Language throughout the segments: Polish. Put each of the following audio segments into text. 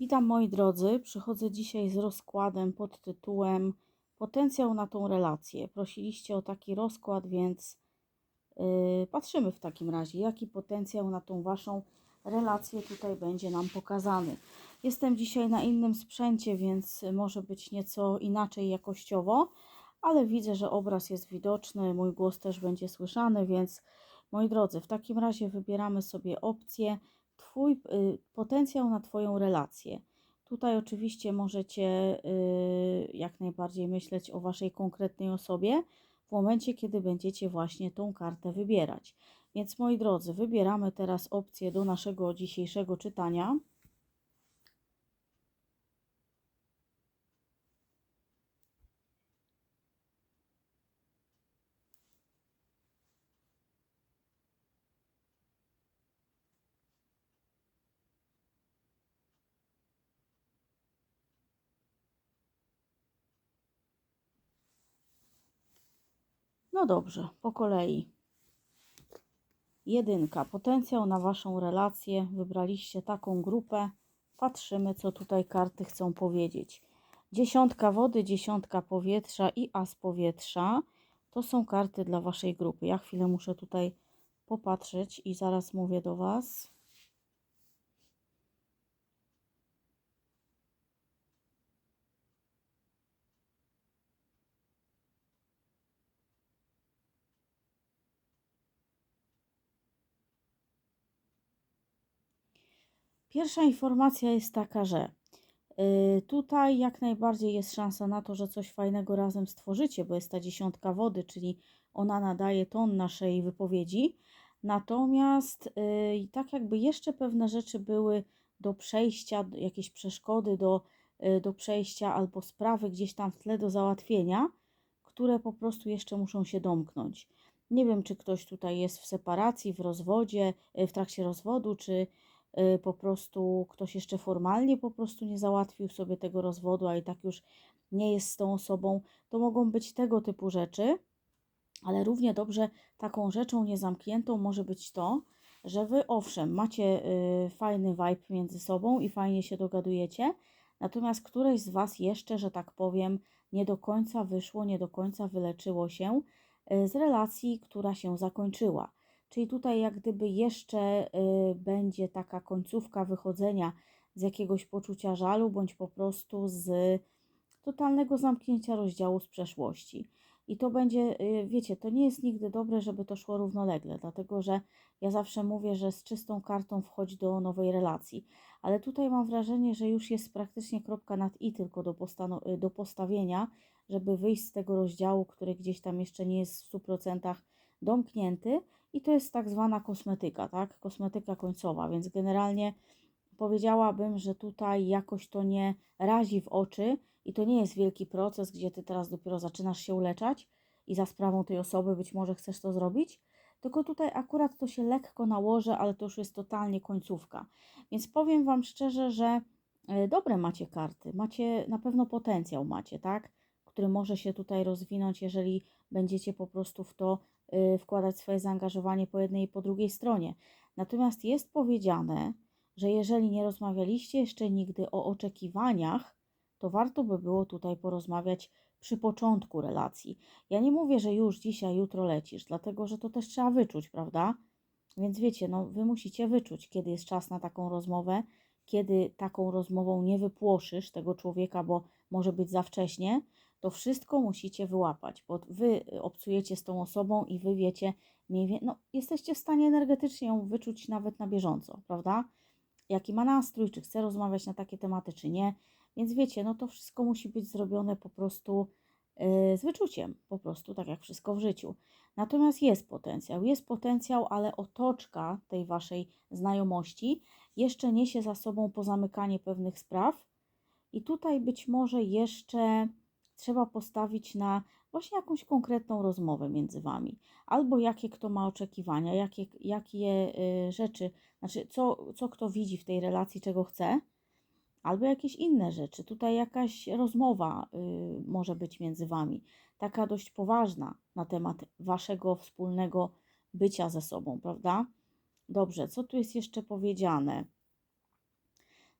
Witam moi drodzy. Przychodzę dzisiaj z rozkładem pod tytułem Potencjał na tą relację. Prosiliście o taki rozkład, więc yy, patrzymy w takim razie, jaki potencjał na tą waszą relację tutaj będzie nam pokazany. Jestem dzisiaj na innym sprzęcie, więc może być nieco inaczej jakościowo, ale widzę, że obraz jest widoczny, mój głos też będzie słyszany, więc moi drodzy, w takim razie wybieramy sobie opcję Twój y, potencjał na Twoją relację. Tutaj oczywiście możecie y, jak najbardziej myśleć o Waszej konkretnej osobie w momencie, kiedy będziecie właśnie tą kartę wybierać. Więc moi drodzy, wybieramy teraz opcję do naszego dzisiejszego czytania. No dobrze, po kolei. Jedynka. Potencjał na Waszą relację. Wybraliście taką grupę. Patrzymy, co tutaj karty chcą powiedzieć. Dziesiątka wody, dziesiątka powietrza i as powietrza. To są karty dla Waszej grupy. Ja chwilę muszę tutaj popatrzeć i zaraz mówię do Was. Pierwsza informacja jest taka, że y, tutaj jak najbardziej jest szansa na to, że coś fajnego razem stworzycie, bo jest ta dziesiątka wody, czyli ona nadaje ton naszej wypowiedzi. Natomiast y, tak jakby jeszcze pewne rzeczy były do przejścia, jakieś przeszkody do, y, do przejścia albo sprawy gdzieś tam w tle do załatwienia, które po prostu jeszcze muszą się domknąć. Nie wiem, czy ktoś tutaj jest w separacji, w rozwodzie, w trakcie rozwodu, czy po prostu ktoś jeszcze formalnie po prostu nie załatwił sobie tego rozwodu, a i tak już nie jest z tą osobą, to mogą być tego typu rzeczy, ale równie dobrze taką rzeczą niezamkniętą może być to, że wy owszem, macie y, fajny vibe między sobą i fajnie się dogadujecie, natomiast któreś z was jeszcze, że tak powiem, nie do końca wyszło, nie do końca wyleczyło się y, z relacji, która się zakończyła. Czyli tutaj jak gdyby jeszcze y, będzie taka końcówka wychodzenia z jakiegoś poczucia żalu, bądź po prostu z totalnego zamknięcia rozdziału z przeszłości. I to będzie, y, wiecie, to nie jest nigdy dobre, żeby to szło równolegle, dlatego że ja zawsze mówię, że z czystą kartą wchodzi do nowej relacji. Ale tutaj mam wrażenie, że już jest praktycznie kropka nad i tylko do, y, do postawienia, żeby wyjść z tego rozdziału, który gdzieś tam jeszcze nie jest w 100% domknięty i to jest tak zwana kosmetyka, tak? Kosmetyka końcowa, więc generalnie powiedziałabym, że tutaj jakoś to nie razi w oczy i to nie jest wielki proces, gdzie ty teraz dopiero zaczynasz się uleczać i za sprawą tej osoby być może chcesz to zrobić, tylko tutaj akurat to się lekko nałoży, ale to już jest totalnie końcówka. Więc powiem Wam szczerze, że e, dobre macie karty, macie na pewno potencjał macie, tak? Który może się tutaj rozwinąć, jeżeli będziecie po prostu w to wkładać swoje zaangażowanie po jednej i po drugiej stronie. Natomiast jest powiedziane, że jeżeli nie rozmawialiście jeszcze nigdy o oczekiwaniach, to warto by było tutaj porozmawiać przy początku relacji. Ja nie mówię, że już dzisiaj, jutro lecisz, dlatego że to też trzeba wyczuć, prawda? Więc wiecie, no wy musicie wyczuć, kiedy jest czas na taką rozmowę, kiedy taką rozmową nie wypłoszysz tego człowieka, bo może być za wcześnie, to wszystko musicie wyłapać, bo wy obcujecie z tą osobą i wy wiecie, mniej więcej, no, jesteście w stanie energetycznie ją wyczuć nawet na bieżąco, prawda? Jaki ma nastrój, czy chce rozmawiać na takie tematy, czy nie. Więc wiecie, no to wszystko musi być zrobione po prostu yy, z wyczuciem, po prostu tak jak wszystko w życiu. Natomiast jest potencjał, jest potencjał, ale otoczka tej waszej znajomości jeszcze niesie za sobą pozamykanie pewnych spraw. I tutaj być może jeszcze trzeba postawić na właśnie jakąś konkretną rozmowę między Wami. Albo jakie kto ma oczekiwania, jakie, jakie y, rzeczy, znaczy co, co kto widzi w tej relacji, czego chce, albo jakieś inne rzeczy. Tutaj jakaś rozmowa y, może być między Wami, taka dość poważna na temat Waszego wspólnego bycia ze sobą, prawda? Dobrze, co tu jest jeszcze powiedziane?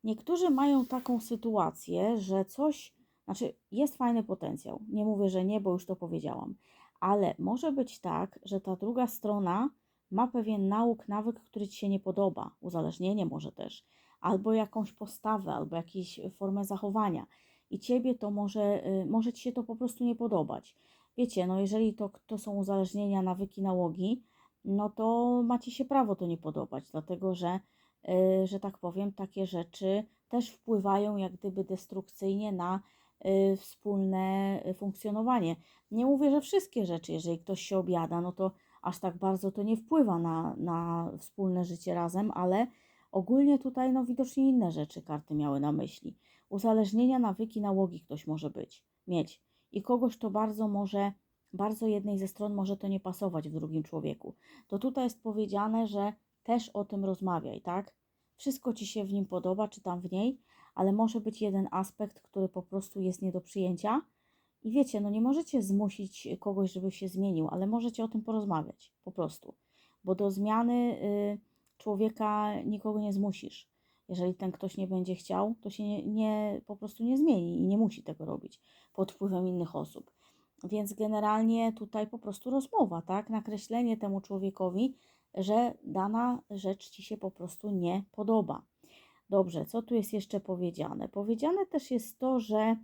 Niektórzy mają taką sytuację, że coś, znaczy jest fajny potencjał. Nie mówię, że nie, bo już to powiedziałam, ale może być tak, że ta druga strona ma pewien nauk, nawyk, który ci się nie podoba, uzależnienie może też, albo jakąś postawę, albo jakąś formę zachowania. I ciebie to może, y, może ci się to po prostu nie podobać. Wiecie, no jeżeli to, to są uzależnienia, nawyki, nałogi, no to macie się prawo to nie podobać, dlatego że, y, że tak powiem, takie rzeczy też wpływają jak gdyby destrukcyjnie na y, wspólne funkcjonowanie. Nie mówię, że wszystkie rzeczy, jeżeli ktoś się objada, no to aż tak bardzo to nie wpływa na, na wspólne życie razem, ale ogólnie tutaj no widocznie inne rzeczy karty miały na myśli. Uzależnienia, nawyki, nałogi ktoś może być, mieć i kogoś to bardzo może, bardzo jednej ze stron może to nie pasować w drugim człowieku. To tutaj jest powiedziane, że też o tym rozmawiaj, tak? Wszystko ci się w nim podoba, czy tam w niej, ale może być jeden aspekt, który po prostu jest nie do przyjęcia. I wiecie, no nie możecie zmusić kogoś, żeby się zmienił, ale możecie o tym porozmawiać po prostu, bo do zmiany y, człowieka nikogo nie zmusisz. Jeżeli ten ktoś nie będzie chciał, to się nie, nie, po prostu nie zmieni i nie musi tego robić pod wpływem innych osób. Więc generalnie tutaj po prostu rozmowa, tak? Nakreślenie temu człowiekowi, że dana rzecz ci się po prostu nie podoba. Dobrze, co tu jest jeszcze powiedziane? Powiedziane też jest to, że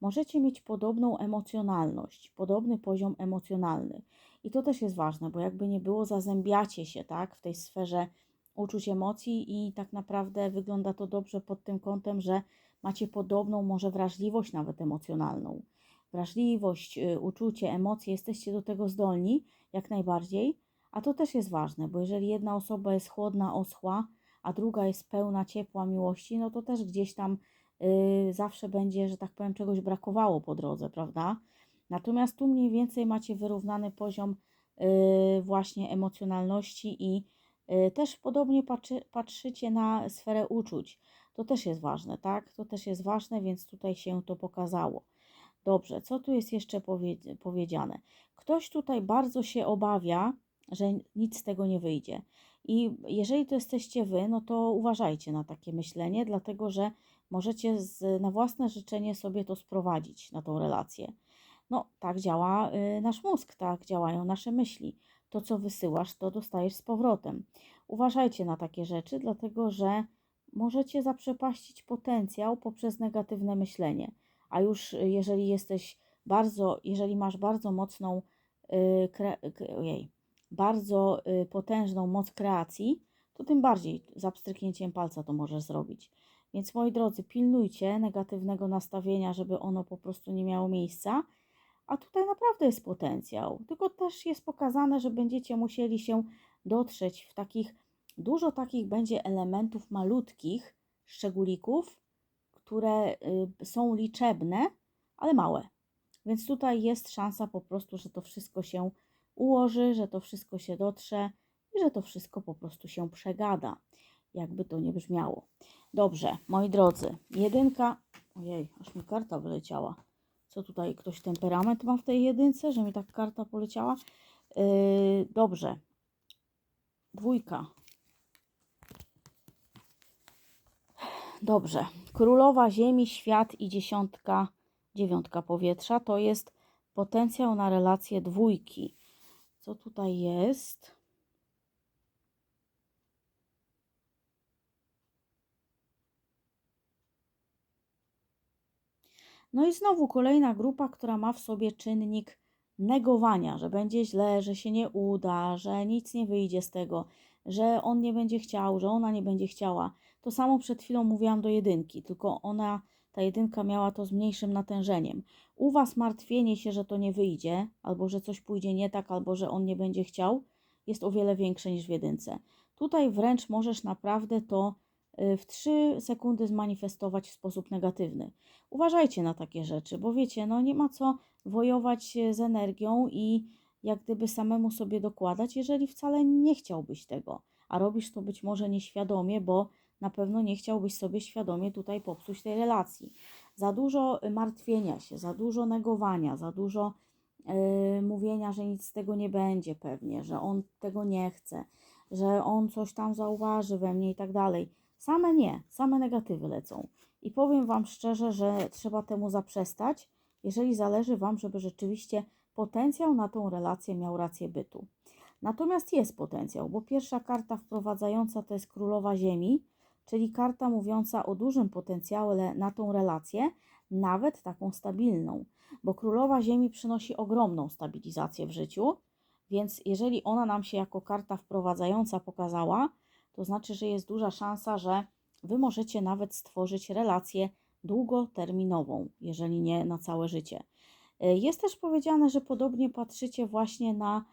możecie mieć podobną emocjonalność, podobny poziom emocjonalny. I to też jest ważne, bo jakby nie było, zazębiacie się, tak, w tej sferze uczuć emocji i tak naprawdę wygląda to dobrze pod tym kątem, że macie podobną może wrażliwość nawet emocjonalną. Wrażliwość, y, uczucie, emocje, jesteście do tego zdolni jak najbardziej, a to też jest ważne, bo jeżeli jedna osoba jest chłodna, oschła, a druga jest pełna ciepła miłości, no to też gdzieś tam yy, zawsze będzie, że tak powiem, czegoś brakowało po drodze, prawda? Natomiast tu mniej więcej macie wyrównany poziom yy, właśnie emocjonalności i yy, też podobnie patrzy, patrzycie na sferę uczuć. To też jest ważne, tak? To też jest ważne, więc tutaj się to pokazało. Dobrze, co tu jest jeszcze powie powiedziane? Ktoś tutaj bardzo się obawia, że nic z tego nie wyjdzie. I jeżeli to jesteście wy, no to uważajcie na takie myślenie, dlatego że możecie z, na własne życzenie sobie to sprowadzić na tą relację. No, tak działa y, nasz mózg, tak działają nasze myśli. To, co wysyłasz, to dostajesz z powrotem. Uważajcie na takie rzeczy, dlatego że możecie zaprzepaścić potencjał poprzez negatywne myślenie. A już y, jeżeli jesteś bardzo, jeżeli masz bardzo mocną, yy, kre, ojej, bardzo y, potężną moc kreacji, to tym bardziej za pstryknięciem palca to możesz zrobić. Więc moi drodzy, pilnujcie negatywnego nastawienia, żeby ono po prostu nie miało miejsca. A tutaj naprawdę jest potencjał. Tylko też jest pokazane, że będziecie musieli się dotrzeć w takich, dużo takich będzie elementów malutkich, szczególików, które y, są liczebne, ale małe. Więc tutaj jest szansa po prostu, że to wszystko się ułoży, że to wszystko się dotrze i że to wszystko po prostu się przegada, jakby to nie brzmiało. Dobrze, moi drodzy, jedynka, ojej, aż mi karta wyleciała. Co tutaj, ktoś temperament ma w tej jedynce, że mi tak karta poleciała? Yy, dobrze, dwójka. Dobrze, królowa ziemi, świat i dziesiątka, dziewiątka powietrza to jest potencjał na relację dwójki. Co tutaj jest? No i znowu kolejna grupa, która ma w sobie czynnik negowania, że będzie źle, że się nie uda, że nic nie wyjdzie z tego, że on nie będzie chciał, że ona nie będzie chciała. To samo przed chwilą mówiłam do jedynki, tylko ona, ta jedynka miała to z mniejszym natężeniem. U Was martwienie się, że to nie wyjdzie, albo że coś pójdzie nie tak, albo że on nie będzie chciał, jest o wiele większe niż w jedynce. Tutaj wręcz możesz naprawdę to y, w 3 sekundy zmanifestować w sposób negatywny. Uważajcie na takie rzeczy, bo wiecie, no nie ma co wojować z energią i jak gdyby samemu sobie dokładać, jeżeli wcale nie chciałbyś tego, a robisz to być może nieświadomie, bo na pewno nie chciałbyś sobie świadomie tutaj popsuć tej relacji. Za dużo martwienia się, za dużo negowania, za dużo yy, mówienia, że nic z tego nie będzie pewnie, że on tego nie chce, że on coś tam zauważy we mnie i tak dalej. Same nie, same negatywy lecą. I powiem Wam szczerze, że trzeba temu zaprzestać, jeżeli zależy Wam, żeby rzeczywiście potencjał na tą relację miał rację bytu. Natomiast jest potencjał, bo pierwsza karta wprowadzająca to jest Królowa Ziemi, czyli karta mówiąca o dużym potencjale na tą relację, nawet taką stabilną, bo Królowa Ziemi przynosi ogromną stabilizację w życiu, więc jeżeli ona nam się jako karta wprowadzająca pokazała, to znaczy, że jest duża szansa, że Wy możecie nawet stworzyć relację długoterminową, jeżeli nie na całe życie. Y, Jest też powiedziane, że podobnie patrzycie właśnie na,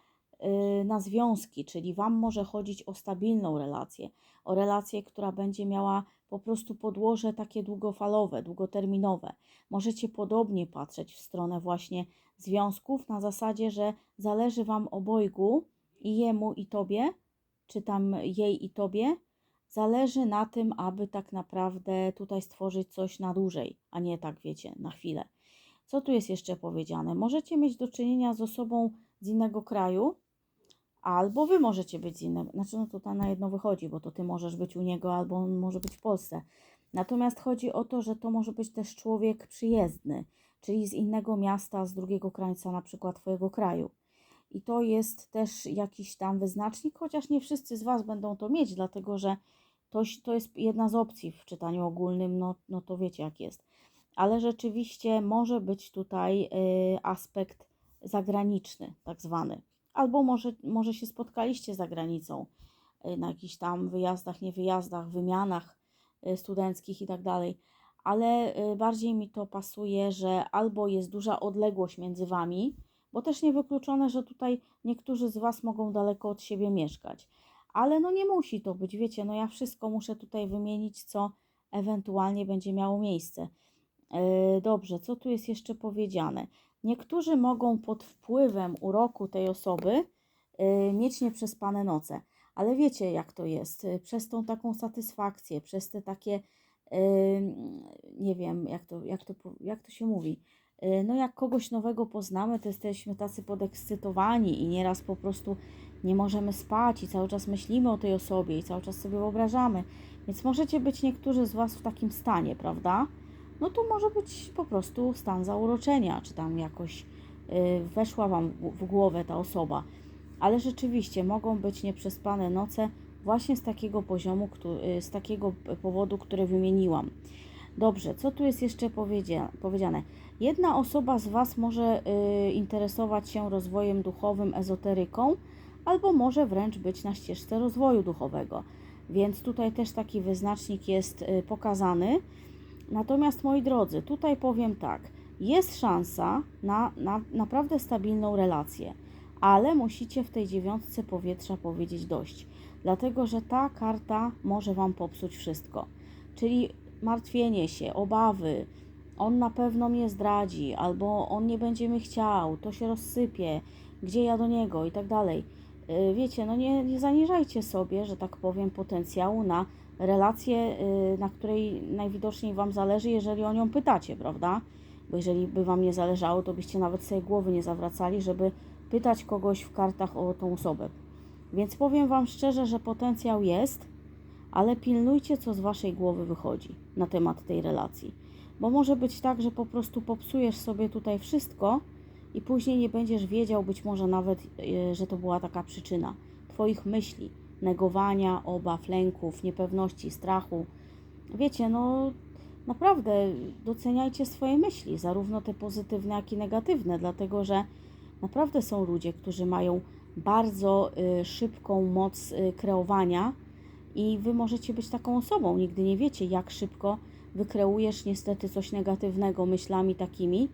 na związki, czyli Wam może chodzić o stabilną relację, o relację, która będzie miała po prostu podłoże takie długofalowe, długoterminowe. Możecie podobnie patrzeć w stronę właśnie związków na zasadzie, że zależy Wam obojgu i jemu i Tobie, czy tam jej i Tobie, zależy na tym, aby tak naprawdę tutaj stworzyć coś na dłużej, a nie tak, wiecie, na chwilę. Co tu jest jeszcze powiedziane? Możecie mieć do czynienia z osobą z innego kraju, albo wy możecie być z innego. Znaczy, no tutaj na jedno wychodzi, bo to ty możesz być u niego, albo on może być w Polsce. Natomiast chodzi o to, że to może być też człowiek przyjezdny, czyli z innego miasta, z drugiego krańca, na przykład twojego kraju. I to jest też jakiś tam wyznacznik, chociaż nie wszyscy z Was będą to mieć, dlatego że to, to jest jedna z opcji w czytaniu ogólnym, no, no to wiecie jak jest. Ale rzeczywiście może być tutaj y, aspekt zagraniczny, tak zwany. Albo może, może się spotkaliście za granicą y, na jakichś tam wyjazdach, nie wyjazdach, wymianach y, studenckich i tak dalej. Ale y, bardziej mi to pasuje, że albo jest duża odległość między Wami, bo też niewykluczone, że tutaj niektórzy z Was mogą daleko od siebie mieszkać. Ale no nie musi to być, wiecie, no ja wszystko muszę tutaj wymienić, co ewentualnie będzie miało miejsce. Dobrze, co tu jest jeszcze powiedziane? Niektórzy mogą pod wpływem uroku tej osoby yy, mieć nieprzespane noce, ale wiecie jak to jest, yy, przez tą taką satysfakcję, przez te takie, yy, nie wiem jak to, jak to, jak to się mówi, no jak kogoś nowego poznamy, to jesteśmy tacy podekscytowani i nieraz po prostu nie możemy spać i cały czas myślimy o tej osobie i cały czas sobie wyobrażamy. Więc możecie być niektórzy z Was w takim stanie, prawda? No to może być po prostu stan zauroczenia, czy tam jakoś y, weszła Wam w- głowę ta osoba. Ale rzeczywiście mogą być nieprzespane noce właśnie z takiego poziomu, y, z takiego powodu, który wymieniłam. Dobrze, co tu jest jeszcze powiedzia- powiedziane? Jedna osoba z Was może y, interesować się rozwojem duchowym, ezoteryką, albo może wręcz być na ścieżce rozwoju duchowego. Więc tutaj też taki wyznacznik jest pokazany. Natomiast moi drodzy, tutaj powiem tak, jest szansa na, na naprawdę stabilną relację, ale musicie w tej dziewiątce powietrza powiedzieć dość, dlatego że ta karta może Wam popsuć wszystko. Czyli martwienie się, obawy, on na pewno mnie zdradzi, albo on nie będzie mnie chciał, to się rozsypie, gdzie ja do niego i tak dalej. Yy, Wiecie, no nie, nie zaniżajcie sobie, że tak powiem, potencjału na relację, yy, na której najwidoczniej Wam zależy, jeżeli o nią pytacie, prawda? Bo jeżeli by Wam nie zależało, to byście nawet sobie głowy nie zawracali, żeby pytać kogoś w kartach o tą osobę. Więc powiem Wam szczerze, że potencjał jest, ale pilnujcie, co z Waszej głowy wychodzi na temat tej relacji. Bo może być tak, że po prostu popsujesz sobie tutaj wszystko i później nie będziesz wiedział, być może nawet, yy, że to była taka przyczyna Twoich myśli, negowania, obaw, lęków, niepewności, strachu. Wiecie, no naprawdę doceniajcie swoje myśli, zarówno te pozytywne, jak i negatywne, dlatego że naprawdę są ludzie, którzy mają bardzo y, szybką moc y, kreowania i wy możecie być taką osobą. Nigdy nie wiecie, jak szybko wykreujesz niestety coś negatywnego myślami takimi,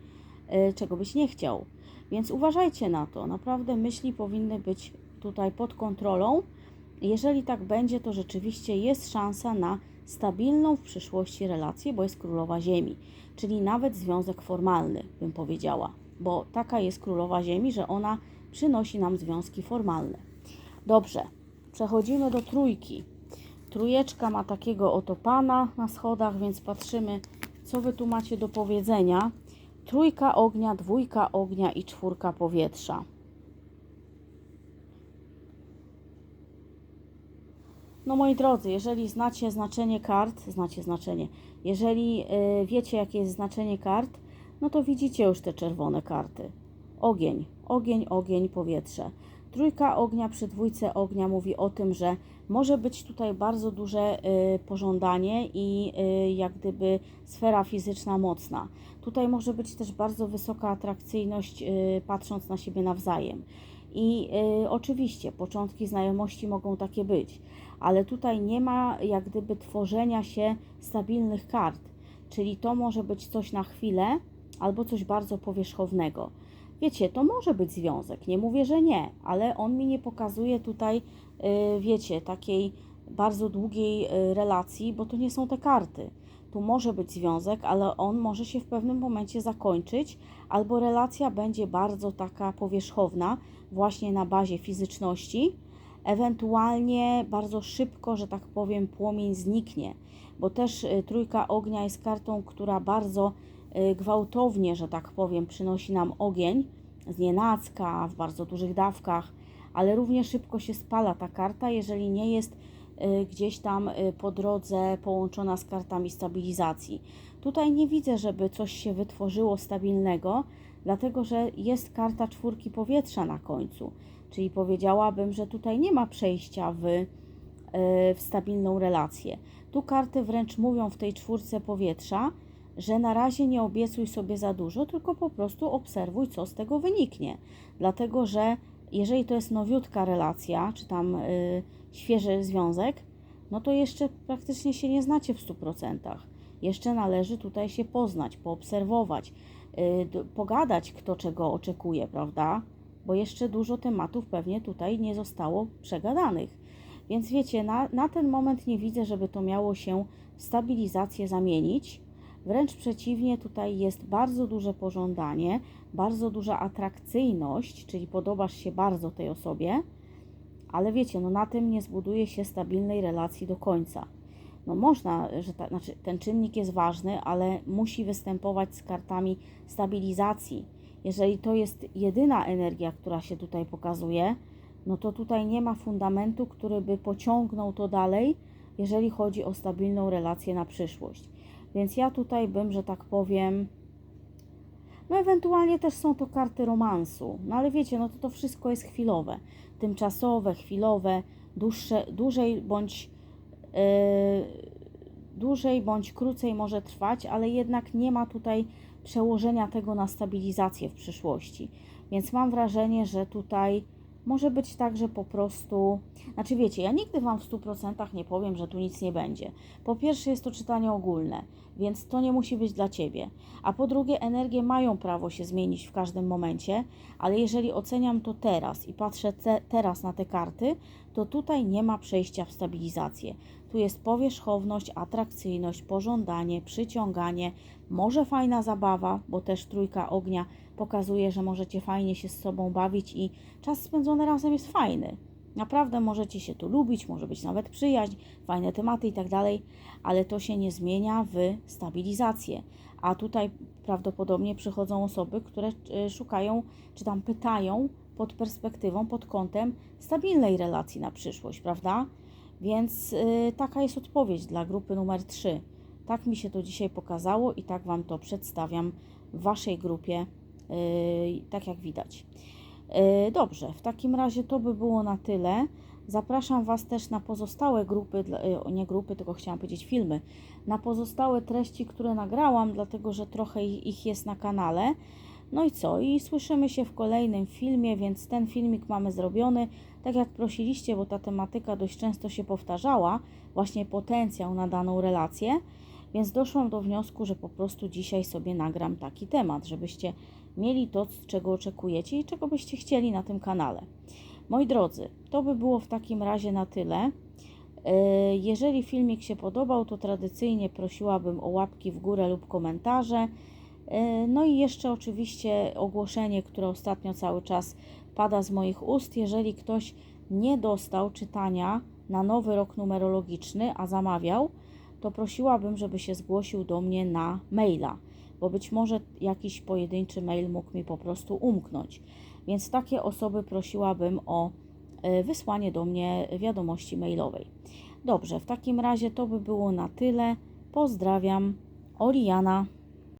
y, czego byś nie chciał. Więc uważajcie na to. Naprawdę myśli powinny być tutaj pod kontrolą. Jeżeli tak będzie, to rzeczywiście jest szansa na stabilną w przyszłości relację, bo jest królowa Ziemi, czyli nawet związek formalny, bym powiedziała, bo taka jest królowa Ziemi, że ona przynosi nam związki formalne. Dobrze, przechodzimy do trójki. Trójeczka ma takiego oto pana na schodach, więc patrzymy, co wy tu macie do powiedzenia. Trójka ognia, dwójka ognia i czwórka powietrza. No moi drodzy, jeżeli znacie znaczenie kart, znacie znaczenie, jeżeli y, wiecie jakie jest znaczenie kart, no to widzicie już te czerwone karty. Ogień, ogień, ogień, powietrze. Trójka ognia przy dwójce ognia mówi o tym, że może być tutaj bardzo duże y, pożądanie i y, jak gdyby sfera fizyczna mocna. Tutaj może być też bardzo wysoka atrakcyjność, patrząc na siebie nawzajem. I oczywiście początki znajomości mogą takie być, ale tutaj nie ma jak gdyby tworzenia się stabilnych kart, czyli to może być coś na chwilę albo coś bardzo powierzchownego. Wiecie, to może być związek, nie mówię, że nie, ale on mi nie pokazuje tutaj, y, wiecie, takiej bardzo długiej y, relacji, bo to nie są te karty. Tu może być związek, ale on może się w pewnym momencie zakończyć, albo relacja będzie bardzo taka powierzchowna, właśnie na bazie fizyczności, ewentualnie bardzo szybko, że tak powiem, płomień zniknie, bo też y, trójka ognia jest kartą, która bardzo y, gwałtownie, że tak powiem, przynosi nam ogień z nienacka, w bardzo dużych dawkach, ale równie szybko się spala ta karta, jeżeli nie jest y, gdzieś tam po drodze połączona z kartami stabilizacji. Tutaj nie widzę, żeby coś się wytworzyło stabilnego, dlatego że jest karta czwórki powietrza na końcu. Czyli powiedziałabym, że tutaj nie ma przejścia w, e, w stabilną relację. Tu karty wręcz mówią w tej czwórce powietrza, że na razie nie obiecuj sobie za dużo, tylko po prostu obserwuj, co z tego wyniknie. Dlatego, że jeżeli to jest nowiutka relacja, czy tam y, świeży związek, no to jeszcze praktycznie się nie znacie w 100%. Jeszcze należy tutaj się poznać, poobserwować, y, pogadać, kto czego oczekuje, prawda? Bo jeszcze dużo tematów pewnie tutaj nie zostało przegadanych. Więc wiecie, na, na ten moment nie widzę, żeby to miało się w stabilizację zamienić. Wręcz przeciwnie, tutaj jest bardzo duże pożądanie, bardzo duża atrakcyjność, czyli podobasz się bardzo tej osobie, ale wiecie, no na tym nie zbuduje się stabilnej relacji do końca. No można, że ta, znaczy ten czynnik jest ważny, ale musi występować z kartami stabilizacji jeżeli to jest jedyna energia, która się tutaj pokazuje, no to tutaj nie ma fundamentu, który by pociągnął to dalej, jeżeli chodzi o stabilną relację na przyszłość. Więc ja tutaj bym, że tak powiem, no ewentualnie też są to karty romansu, no ale wiecie, no to to wszystko jest chwilowe, tymczasowe, chwilowe, dłuższe, dłużej bądź yy, dłużej bądź krócej może trwać, ale jednak nie ma tutaj przełożenia tego na stabilizację w przyszłości. Więc mam wrażenie, że tutaj może być tak, że po prostu, znaczy wiecie, ja nigdy Wam w 100% nie powiem, że tu nic nie będzie. Po pierwsze jest to czytanie ogólne, więc to nie musi być dla Ciebie. A po drugie, energie mają prawo się zmienić w każdym momencie, ale jeżeli oceniam to teraz i patrzę te, teraz na te karty, to tutaj nie ma przejścia w stabilizację. Tu jest powierzchowność, atrakcyjność, pożądanie, przyciąganie, może fajna zabawa, bo też trójka ognia pokazuje, że możecie fajnie się z sobą bawić i czas spędzony razem jest fajny. Naprawdę możecie się tu lubić, może być nawet przyjaźń, fajne tematy i tak dalej, ale to się nie zmienia w stabilizację. A tutaj prawdopodobnie przychodzą osoby, które e, szukają, czy tam pytają pod perspektywą, pod kątem stabilnej relacji na przyszłość, prawda? Więc yy, taka jest odpowiedź dla grupy numer 3. Tak mi się to dzisiaj pokazało i tak Wam to przedstawiam w Waszej grupie, yy, tak jak widać. Yy, dobrze, w takim razie to by było na tyle. Zapraszam Was też na pozostałe grupy, y, nie grupy, tylko chciałam powiedzieć filmy, na pozostałe treści, które nagrałam, dlatego że trochę ich jest na kanale. No i co? I słyszymy się w kolejnym filmie, więc ten filmik mamy zrobiony. Tak jak prosiliście, bo ta tematyka dość często się powtarzała, właśnie potencjał na daną relację, więc doszłam do wniosku, że po prostu dzisiaj sobie nagram taki temat, żebyście mieli to, czego oczekujecie i czego byście chcieli na tym kanale. Moi drodzy, to by było w takim razie na tyle. E, jeżeli filmik się podobał, to tradycyjnie prosiłabym o łapki w górę lub komentarze. E, no i jeszcze oczywiście ogłoszenie, które ostatnio cały czas pada z moich ust. Jeżeli ktoś nie dostał czytania na nowy rok numerologiczny, a zamawiał, to prosiłabym, żeby się zgłosił do mnie na maila, bo być może jakiś pojedynczy mail mógł mi po prostu umknąć. Więc takie osoby prosiłabym o e, wysłanie do mnie wiadomości mailowej. Dobrze, w takim razie to by było na tyle. Pozdrawiam, Oriana.